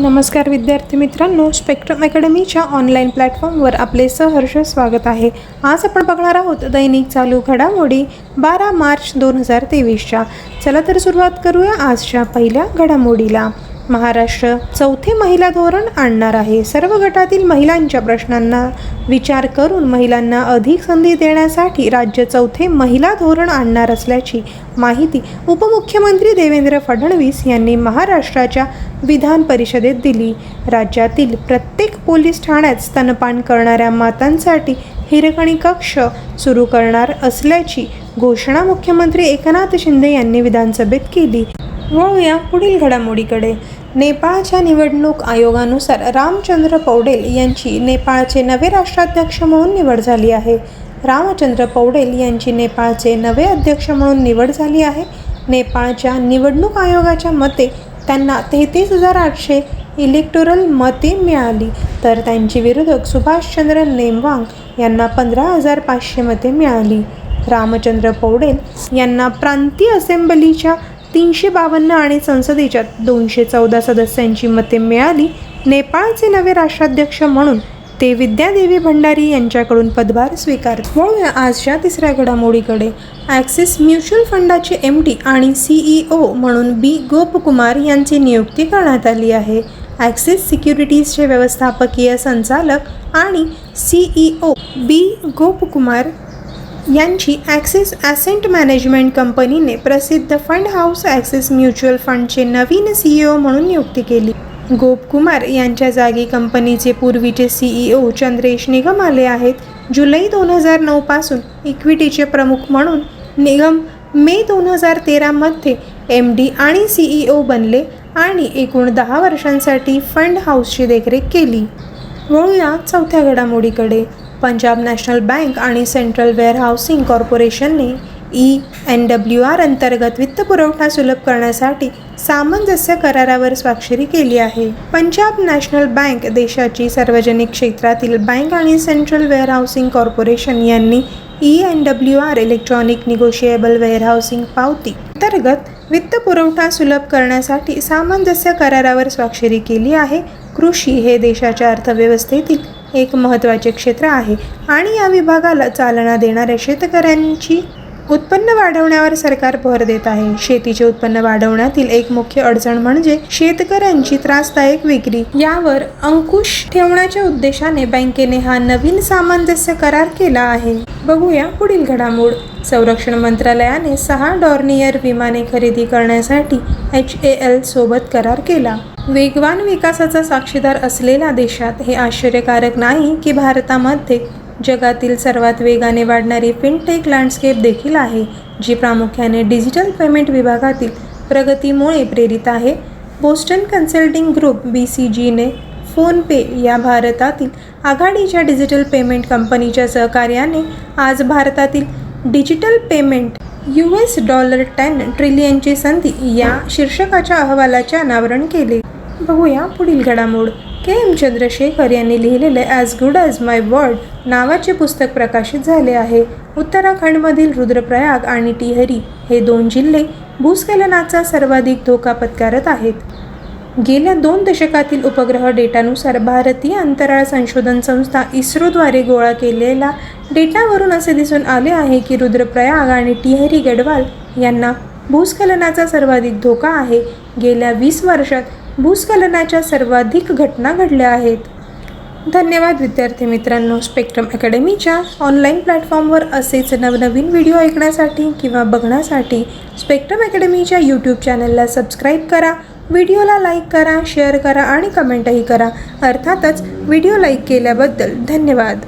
नमस्कार विद्यार्थी मित्रांनो स्पेक्ट्रम अकॅडमीच्या ऑनलाईन प्लॅटफॉर्मवर आपले सहर्ष स्वागत आहे. आज आपण बघणार आहोत दैनिक चालू घडामोडी बारा मार्च दोन हजार तेवीसच्या. चला तर सुरुवात करूया आजच्या पहिल्या घडामोडीला. महाराष्ट्र चौथे महिला धोरण आणणार आहे. सर्व गटातील महिलांच्या प्रश्नांना विचार करून महिलांना अधिक संधी देण्यासाठी राज्य चौथे महिला धोरण आणणार असल्याची माहिती उपमुख्यमंत्री देवेंद्र फडणवीस यांनी महाराष्ट्राच्या विधान परिषदेत दिली. राज्यातील प्रत्येक पोलीस ठाण्यात स्तनपान करणाऱ्या मातांसाठी हिरकणी कक्ष सुरू करणार असल्याची घोषणा मुख्यमंत्री एकनाथ शिंदे यांनी विधानसभेत केली. वळूया पुढील घडामोडीकडे. नेपाळच्या निवडणूक आयोगानुसार रामचंद्र पौडेल यांची नेपाळचे नवे राष्ट्राध्यक्ष म्हणून निवड झाली आहे. रामचंद्र पौडेल यांची नेपाळचे नवे अध्यक्ष म्हणून निवड झाली आहे. नेपाळच्या निवडणूक आयोगाच्या मते त्यांना तेहतीस हजार आठशे इलेक्टोरल मते मिळाली. तर त्यांचे विरोधक सुभाषचंद्र नेमवांग यांना पंधरा हजार पाचशे मते मिळाली. रामचंद्र पौडेल यांना प्रांतीय असेंब्लीच्या तीनशे बावन्न आणि संसदेच्या दोनशे चौदा सदस्यांची मते मिळाली. नेपाळचे नवे राष्ट्राध्यक्ष म्हणून ते विद्यादेवी भंडारी यांच्याकडून पदभार स्वीकार वळूया आजच्या तिसऱ्या घडामोडीकडे. ॲक्सिस म्युच्युअल फंडाचे एम डी आणि सीईओ म्हणून बी गोपकुमार यांची नियुक्ती करण्यात आली आहे. ॲक्सिस सिक्युरिटीजचे व्यवस्थापकीय संचालक आणि सीईओ बी गोपकुमार यांची ॲक्सिस ॲसेंट मॅनेजमेंट कंपनीने प्रसिद्ध फंड हाऊस ॲक्सिस म्युच्युअल फंडचे नवीन सीईओ म्हणून नियुक्ती केली. गोपकुमार यांच्या जागी कंपनीचे पूर्वीचे सीईओ चंद्रेश निगम आले आहेत. जुलै दोन हजार नऊपासून इक्विटीचे प्रमुख म्हणून निगम मे दोन हजार तेरामध्ये एम डी आणि सीईओ बनले आणि एकूण दहा वर्षांसाठी फंड हाऊसची देखरेख केली. वळूया चौथ्या घडामोडीकडे. पंजाब नॅशनल बँक आणि सेंट्रल वेअर हाऊसिंग कॉर्पोरेशनने ई एन डब्ल्यू आर अंतर्गत वित्तपुरवठा सुलभ करण्यासाठी सामंजस्य करारावर स्वाक्षरी केली आहे. पंजाब नॅशनल बँक देशाची सार्वजनिक क्षेत्रातील बँक आणि सेंट्रल वेअर हाऊसिंग कॉर्पोरेशन यांनी E N W R electronic negotiable warehousing पावती अंतर्गत वित्तपुरवठा सुलभ करण्यासाठी सामंजस्य करारावर स्वाक्षरी केली आहे. कृषी हे देशाच्या अर्थव्यवस्थेतील एक महत्त्वाचे क्षेत्र आहे. आणि या विभागाला चालना देणाऱ्या शेतकऱ्यांची उत्पन्न वाढवण्यावर सरकार भर देत आहे. शेतीचे उत्पन्न वाढवण्यातील एक मुख्य अडचण म्हणजे शेतकऱ्यांची त्रासदायक विक्री. यावर अंकुश ठेवण्याच्या उद्देशाने बँकेने हा नवीन सामंजस्य करार केला आहे. बघूया पुढील घडामोड. संरक्षण मंत्रालयाने सहा डॉर्नियर विमाने खरेदी करण्यासाठी एच ए एल सोबत करार केला. वेगवान विकासाचा साक्षीदार असलेल्या देशात हे आश्चर्यकारक नाही की भारतामध्ये जगातील सर्वात वेगाने वाढणारी फिनटेक लँडस्केप देखील आहे जी प्रामुख्याने डिजिटल पेमेंट विभागातील प्रगतीमुळे प्रेरित आहे. Boston Consulting Group B C जीने फोनपे या भारतातील आघाडीच्या डिजिटल पेमेंट कंपनीच्या सहकार्याने आज भारतातील digital payment U S dollar ten ट्रिलियनची संधी या शीर्षकाच्या अहवालाचे अनावरण केले. बघूया पुढील घडामोड. के. एम. चंद्रशेखर यांनी लिहिलेले as good as my word नावाचे पुस्तक प्रकाशित झाले आहे. उत्तराखंडमधील रुद्रप्रयाग आणि टिहरी हे दोन जिल्हे भूस्खलनाचा सर्वाधिक धोका पत्कारत आहेत. गेल्या दोन दशकातील उपग्रह डेटानुसार भारतीय अंतराळ संशोधन संस्था इस्रोद्वारे गोळा केलेल्या डेटावरून असे दिसून आले आहे की रुद्रप्रयाग आणि टिहरी गडवाल यांना भूस्खलनाचा सर्वाधिक धोका आहे. गेल्या वीस वर्षात भूस्खलनाच्या सर्वाधिक घटना घडल्या आहेत. धन्यवाद विद्यार्थी मित्रांनो. स्पेक्ट्रम अकॅडमीच्या ऑनलाईन प्लॅटफॉर्मवर असेच नवनवीन व्हिडिओ ऐकण्यासाठी किंवा बघण्यासाठी स्पेक्ट्रम अकॅडमीच्या यूट्यूब चॅनलला सबस्क्राईब करा व्हिडिओला लाईक करा शेअर करा आणि कमेंटही करा. अर्थातच व्हिडिओ लाईक केल्याबद्दल धन्यवाद.